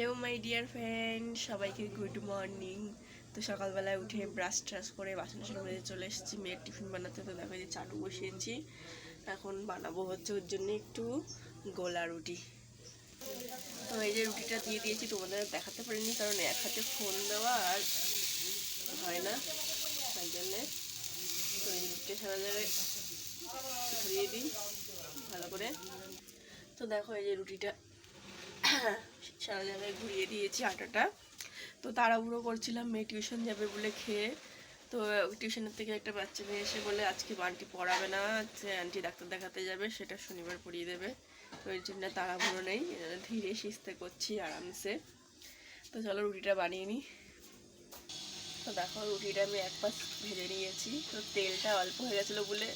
Hello my dear friend সবাইকে good morning তো সকালবেলায় উঠে ব্রাশ ট্রাশ করে বাসন টাসন মেজে চলে এসেছি। মেয়ের টিফিন বানাতে, তো দেখো যে চাটু বসিয়েছি এখন বানাবো হচ্ছে ওর জন্য একটু গোলা রুটি। তো এই যে রুটিটা দিয়ে দিয়েছি, তোমাদের দেখাতে পারিনি, কারণ এক হাতে ফোন দেওয়া আর হয় না, তাই জন্যে। তো এই রুটিটা সারা জায়গায় ধরিয়ে দিই, ভালো করে। তো দেখো এই যে রুটিটা সারা জায়গায় ঘুরিয়ে দিয়েছি আটাটা। তো তাড়াহুড়ো করছিলাম, মেয়ে টিউশন যাবে বলে খেয়ে। তো টিউশনের থেকে একটা বাচ্চা মেয়ে এসে বলে, আজকে আন্টি পড়াবে না, যে আন্টি ডাক্তার দেখাতে যাবে, সেটা শনিবার পড়িয়ে দেবে। তো এর জন্য তাড়াহুড়ো নেই, ধীরে সিস্তে করছি আরামসে। তো চলো রুটিটা বানিয়ে নিই। তো দেখো, রুটিটা আমি এক পাশ ভেজে নিয়েছি। তো তেলটা অল্প হয়ে গেছিল বলে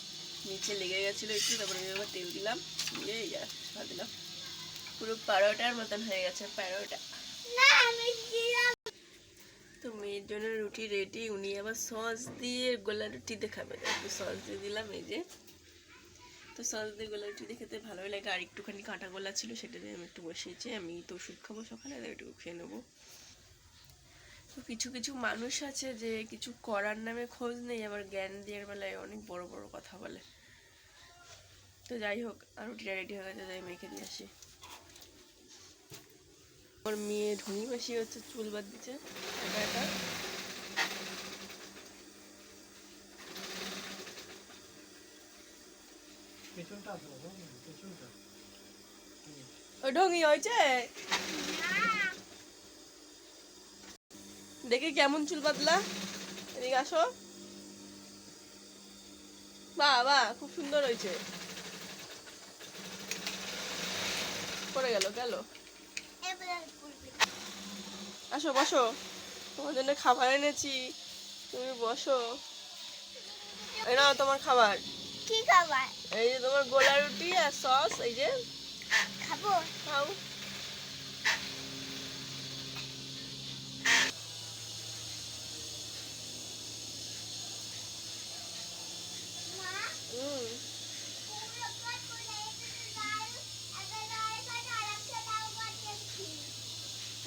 নিচে লেগে গেছিল একটু, তারপরে আমি তেল দিলাম, দিয়ে এই যা দিলাম। পুরো পারোটার মতন হয়ে গেছে পারোটা। তো মেয়ের জন্য রুটি রেডি উনি আবার সস দিয়ে গোলা রুটি দেখাবে। একটু সস দিয়ে দিলাম এই যে। তো সস দিয়ে গোলা রুটি খেতে ভালোই লাগে। আর একটুখানি কাঁটা গোলা ছিল সেটা দিয়ে আমি একটু বসিয়েছি। আমি তো ওষুধ খাব সকালে একটু খেয়ে নেব। তো কিছু কিছু মানুষ আছে যে কিছু করার নামে খোঁজ নেই আবার জ্ঞান দেওয়ার বেলায় অনেক বড় বড় কথা বলে। তো যাই হোক আর রুটিটা রেডি হয়ে গেছে যাই মেখে দিয়ে আসি। ওর মেয়ে ঢুনি মাসি হচ্ছে চুল বাদ দিচ্ছে ঢঙ্গি হয়েছে? দেখি কেমন চুল বাদলা এদিকে আসো। বাহ বাহ খুব সুন্দর হয়েছে। পড়ে গেল গেল। আসো বসো। তোমার জন্য খাবার এনেছি। তুমি বসো। এই নাও তোমার খাবার। কি খাবার? এই যে তোমার গোলা রুটি আর সস এই যে। খাব। খাও।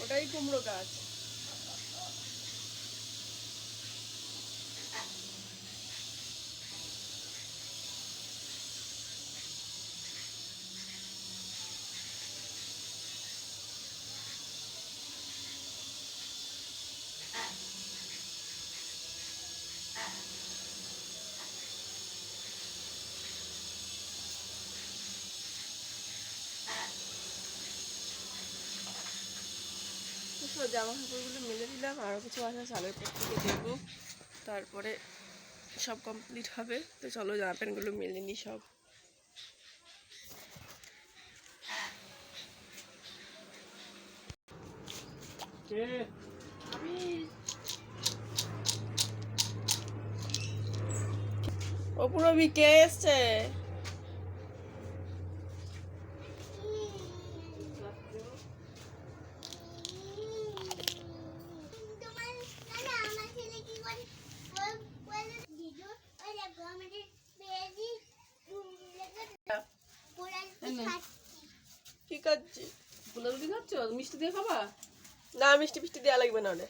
ওটাই কুমড়ো গাছ। তো জামা কাপড়গুলো মেলে দিলাম আরও কিছু আছে চালের পর থেকে দেবো তারপরে সব কমপ্লিট হবে। তো চলো জামা প্যান্টগুলো মেলে নিই সব। ও পুরো বিকে এসছে তোমার না আমার ছেলে কি করে ওই বলে দিদু ওই দেখো আমাদের বেজি পোড়াল কি করছি গোলা রুটি খাচ্ছ? মিষ্টি দিয়ে খাবা? না মিষ্টি ফিষ্টি দেওয়া লাগবে না ওটা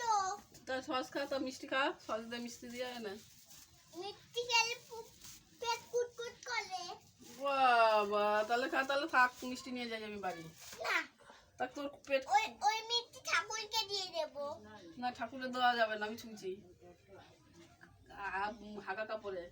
তো। সস খা তা মিষ্টি খা সস দিয়ে মিষ্টি দিয়ে না। মিষ্টি খেলে পেট কুটকুট করে। বাবা তাহলে খা তাহলে থাক মিষ্টি নিয়ে যাই আমি বাড়ি। না। তা তোর পেট ওই ওই মিষ্টি ঠাকুরকে দিয়ে দেবো। না ঠাকুরের দেওয়া যাবে না আমি শুনছি। হাগা কাপড়ে।